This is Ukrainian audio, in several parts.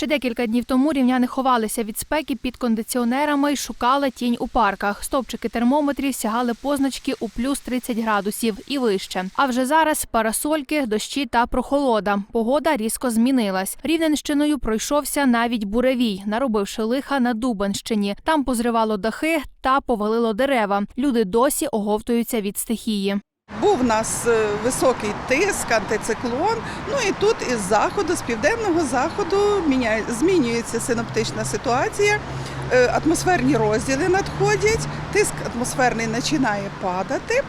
Ще декілька днів тому рівняни ховалися від спеки під кондиціонерами і шукали тінь у парках. Стовпчики термометрів сягали позначки у плюс 30 градусів і вище. А вже зараз парасольки, дощі та прохолода. Погода різко змінилась. Рівненщиною пройшовся навіть буревій, наробивши лиха на Дубанщині. Там позривало дахи та повалило дерева. Люди досі оговтуються від стихії. Був у нас е, високий тиск, антициклон. Ну і тут із заходу, з південного заходу, змінюється синоптична ситуація. Е, Атмосферні розділи надходять, тиск атмосферний починає падати.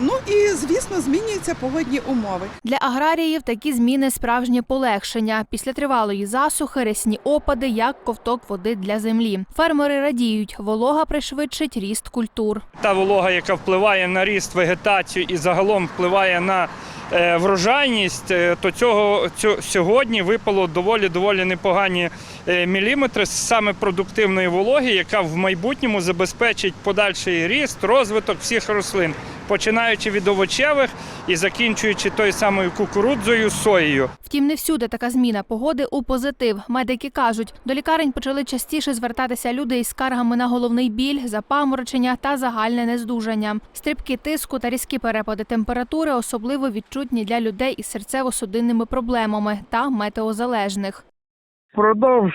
Ну і звісно, змінюються погодні умови. Для аграріїв такі зміни справжнє полегшення. Після тривалої засухи рясні опади, як ковток води для землі. Фермери радіють, волога пришвидшить ріст культур. та волога, яка впливає на ріст, вегетацію і загалом впливає на е, врожайність, е, то цього сьогодні випало доволі доволі непогані е, міліметри саме продуктивної вологи, яка в майбутньому забезпечить подальший ріст, розвиток всіх рослин, починаючи від овочевих і закінчуючи тою самою кукурудзою, соєю. Втім, не всюди така зміна погоди у позитив. Медики кажуть, до лікарень почали частіше звертатися люди із скаргами на головний біль, запаморочення та загальне нездужання. Стрибки тиску та різкі перепади температури особливо відчутні для людей із серцево-судинними проблемами та метеозалежних. Впродовж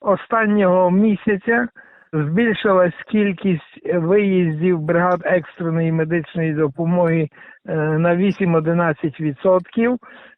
останнього місяця збільшилась кількість виїздів бригад екстреної медичної допомоги е, на 8-11%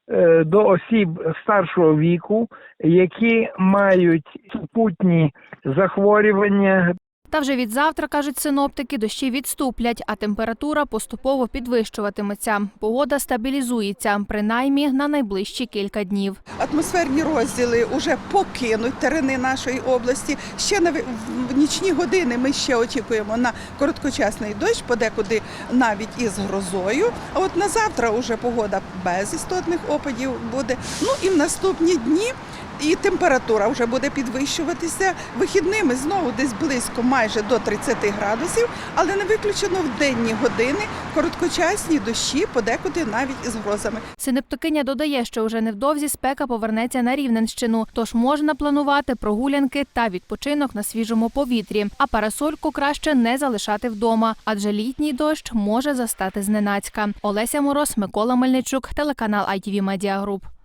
е, до осіб старшого віку, які мають супутні захворювання, Та вже від завтра, кажуть синоптики, дощі відступлять, а температура поступово підвищуватиметься. Погода стабілізується, принаймні на найближчі кілька днів. Атмосферні розділи вже покинуть терени нашої області. Ще на в нічні години ми ще очікуємо на короткочасний дощ, подекуди навіть із грозою. А от на завтра вже погода без істотних опадів буде. Ну і в наступні дні. І температура вже буде підвищуватися вихідними знову десь близько майже до 30 градусів, але не виключено в денні години короткочасні дощі, подекуди навіть із грозами. Синоптикиня додає, що вже невдовзі спека повернеться на Рівненщину, тож можна планувати прогулянки та відпочинок на свіжому повітрі. А парасольку краще не залишати вдома, адже літній дощ може застати зненацька. Олеся Мороз, Микола Мельничук, телеканал ITV Media Group.